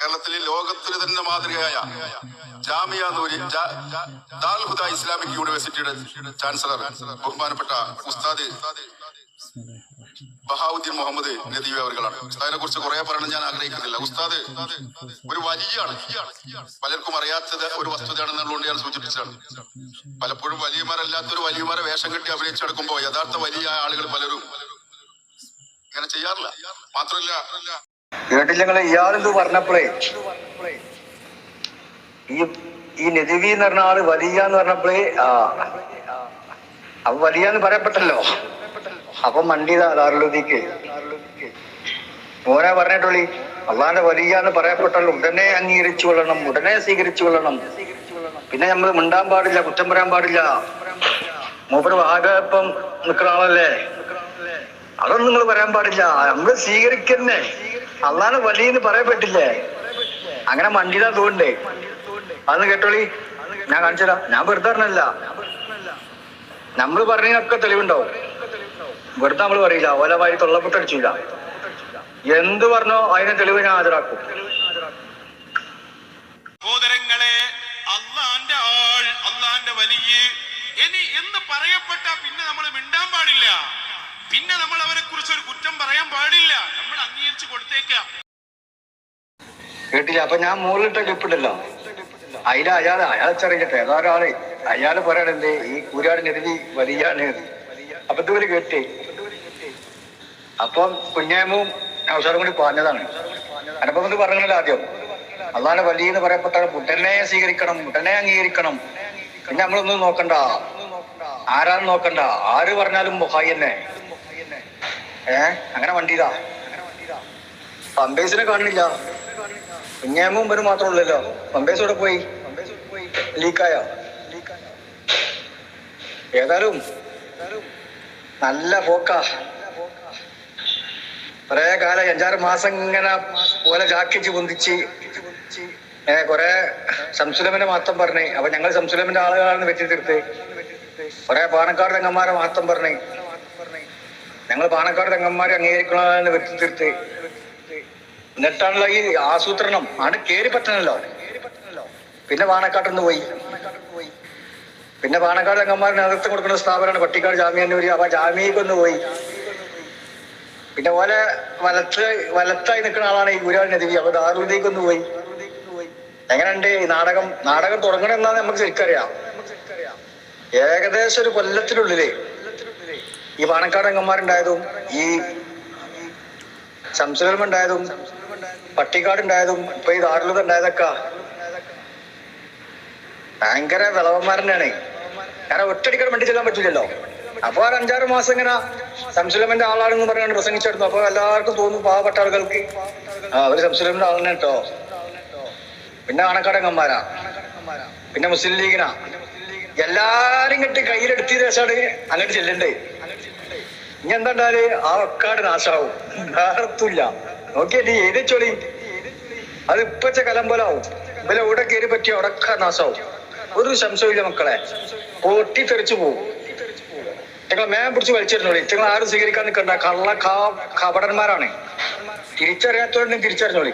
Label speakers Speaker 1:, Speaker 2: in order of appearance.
Speaker 1: കേരളത്തിലെ ലോകത്തിന് തന്നെ മാതൃകയായ ജാമിയ നൂരി ഇസ്ലാമിക് യൂണിവേഴ്സിറ്റിയുടെ ചാൻസലർ ബഹുമാനപ്പെട്ട ഉസ്താദ് ബഹാവുദ്ദീൻ മുഹമ്മദ് നദീബ് അവർകളാണ് ഉസ്താദിനെ കുറിച്ച് കുറെ പറയണം ഞാൻ ആഗ്രഹിക്കുന്നില്ല. ഉസ്താദ് ഒരു വലിയാണ്. പലർക്കും അറിയാത്തത് ഒരു വസ്തുതയാണെന്നുള്ളതുകൊണ്ട് ഞാൻ സൂചിപ്പിച്ചതാണ്. പലപ്പോഴും വലിയമാരല്ലാത്തൊരു വലിയമാരെ വേഷം കെട്ടി അഭിനയിച്ചെടുക്കുമ്പോ യഥാർത്ഥ വലിയ ആളുകൾ പലരും ഇങ്ങനെ ചെയ്യാറില്ല. മാത്രമല്ല
Speaker 2: കേട്ടില്ല നിങ്ങൾ ഇയാളിത് പറഞ്ഞപ്പോഴേ ഈ ഈ നെതിവി എന്ന് പറഞ്ഞ ആൾ വലിയ എന്ന് പറഞ്ഞപ്പോഴേ ആ അപ്പൊ വലിയ എന്ന് പറയപ്പെട്ടല്ലോ. അപ്പൊ മണ്ടിയതാ ദാറുലുദ്ദീക്ക് മോനെ പറഞ്ഞിട്ടുള്ളി അള്ളാന്റെ വലിയ എന്ന് പറയപ്പെട്ടല്ലോ ഉടനെ അംഗീകരിച്ചു കൊള്ളണം ഉടനെ സ്വീകരിച്ചു കൊള്ളണം. പിന്നെ നമ്മൾ മിണ്ടാൻ പാടില്ല കുറ്റം പറയാൻ പാടില്ല. മൂപ്പര് വാഗപ്പം നിൽക്കുന്ന ആളല്ലേ? അതൊന്നും നിങ്ങൾ പറയാൻ പാടില്ല. നമ്മൾ സ്വീകരിക്കുന്നേ. അള്ളാന് വലിയെന്ന് പറയപ്പെട്ടില്ലേ അങ്ങനെ മണ്ടിതാ തോണ്ടേ അന്ന് കേട്ടോളി. ഞാൻ കാണിച്ചതാ ഞാൻ വെറുതെ പറഞ്ഞല്ല നമ്മൾ പറഞ്ഞതിനൊക്കെ തെളിവുണ്ടാവും. വെറുതെ നമ്മൾ പറയില്ല. ഓല വാരി തൊള്ളപ്പൊട്ടടിച്ചില്ല എന്ത് പറഞ്ഞോ അതിനെ തെളിവ് ഞാൻ ഹാജരാക്കും.
Speaker 3: സഹോദരങ്ങളെ അള്ളാന്റെ ആൾ അള്ളാന്റെ വലിയ ഇനി എന്ന് പറയപ്പെട്ട പിന്നെ നമ്മൾ മിണ്ടാൻ പാടില്ല. പിന്നെ നമ്മൾ അവരെ കുറിച്ച് ഒരു കുറ്റം പറയാൻ പാടില്ല. നമ്മൾ അംഗീകരിച്ചു കൊടുത്തേക്കാം.
Speaker 2: കേട്ടില്ല അപ്പൊ ഞാൻ മുകളിലിട്ട ക്ലിപ്പിട്ടല്ലോ അതിൽ അയാൾ അയാളെ ചെറിയട്ടെ ഏതൊരാൾ അയാൾ പറയണല്ലേ ഈ കൂരാടിനെതിരി വലിയ അപ്പൊ ഇതുവരെ കേട്ടേ. അപ്പം കുഞ്ഞാമും അവസരം കൂടി പറഞ്ഞതാണ്. അനപ്പം കൊണ്ട് പറഞ്ഞല്ലോ ആദ്യം. അതാണ് വലിയ എന്ന് പറയപ്പെട്ട മുട്ടനെ സ്വീകരിക്കണം മുട്ടനെ അംഗീകരിക്കണം. പിന്നെ നമ്മളൊന്നും നോക്കണ്ട. ആരാന്ന് നോക്കണ്ട. ആര് പറഞ്ഞാലും ബുഹായി തന്നെ ഏ? അങ്ങനെ വണ്ടിതാ പമ്പേസിനെ കാണുന്നില്ല കുഞ്ഞാമും ഇവരും ഉള്ളല്ലോ. പമ്പേസ് ഇവിടെ പോയി? ലീക്കായോ ഏതായാലും നല്ല പോക്കാ. കൊറേ കാലം അഞ്ചാറ് മാസം ഇങ്ങനെ പോലെ ജാക്കിച്ച് പൊന്തിച്ച്. ഏ കൊറേ സംസുലമിന്റെ മാത്രം പറഞ്ഞേ. അപ്പൊ ഞങ്ങൾ സംസുലമിന്റെ ആളുകളാണെന്ന് വെച്ച് തീർത്ത് കൊറേ പാണക്കാട് തെങ്ങന്മാരെ മാത്രം പറഞ്ഞ്. ഞങ്ങൾ പാണക്കാട് തെങ്ങന്മാരെ അംഗീകരിക്കണമെന്ന് വരുത്തി തീർത്ത്. എന്നിട്ടാണല്ലോ ഈ ആസൂത്രണം. ആണ് കേറി പറ്റണല്ലോ. പിന്നെ പാണക്കാട്ടിൽ പോയി. പിന്നെ പാണക്കാട് തെങ്ങന്മാർ നേതൃത്വം കൊടുക്കുന്ന സ്ഥാപനമാണ് പട്ടിക്കാട് ജാമ്യാന്നൂരി അപ്പൊ ജാമ്യക്കൊന്ന് പോയി. പിന്നെ ഓലെ വലത്ത് വലത്തായി നിൽക്കുന്ന ആളാണ് ഈ ഗുരുവാൻ നദി അപ്പൊ ദാറുലേക്ക് ഒന്ന് പോയി. എങ്ങനെയുണ്ട് ഈ നാടകം? നാടകം തുടങ്ങണം എന്നാണ് നമുക്ക് ശരിക്കറിയാം. ഏകദേശം ഒരു കൊല്ലത്തിനുള്ളിൽ ഈ പാണക്കാട് അംഗന്മാരുണ്ടായതും ഈ സംസുലം ഉണ്ടായതും പട്ടിക്കാട് ഉണ്ടായതും ഇപ്പൊ ഈ ദാറുലത ഉണ്ടായതൊക്കെ ഭയങ്കര വിളവന്മാരനാണ് കാരണം ഒറ്റടിക്കാൻ വണ്ടി ചെല്ലാൻ പറ്റില്ലല്ലോ. അപ്പൊ ഒരു അഞ്ചാറ് മാസം ഇങ്ങനെ സംശുലമന്റെ ആളാണെന്ന് പറഞ്ഞാണ് പ്രസംഗിച്ചെടുത്തു അപ്പൊ എല്ലാവർക്കും തോന്നുന്നു പാവപ്പെട്ട ആളുകൾക്ക് ആ അവർ സംശുലമന്റെ ആളാണ് കേട്ടോ. പിന്നെ ആണക്കാടങ്ങന്മാരാ പിന്നെ മുസ്ലിം ലീഗിനാ. എല്ലാരും കെട്ടി കയ്യിലെടുത്തിയ ശേഷമാണ് അങ്ങോട്ട് ചെല്ലണ്ടേ ഇനി എന്താണ്ടാൽ ആ ഒക്കാട് നാശാവും വേറെത്തുമില്ല നോക്കിയല്ലേ നീ ചൊളി അത് ഇപ്പച്ച കലമ്പലാവും ഇവലെ ഇവിടെ കയറി പറ്റിയ ഉടക്ക നാശാവും ഒരു സംശയമില്ല മക്കളെ. പൊട്ടി തെറിച്ചു പോകും നിങ്ങൾ മേം പിടിച്ച് വലിച്ചിരുന്നോളി. നിങ്ങൾ ആരും സ്വീകരിക്കാൻ നിൽക്കണ്ട കള്ള കപടന്മാരാണ്. തിരിച്ചറിയാത്തവരുടെ തിരിച്ചറിഞ്ഞോളി.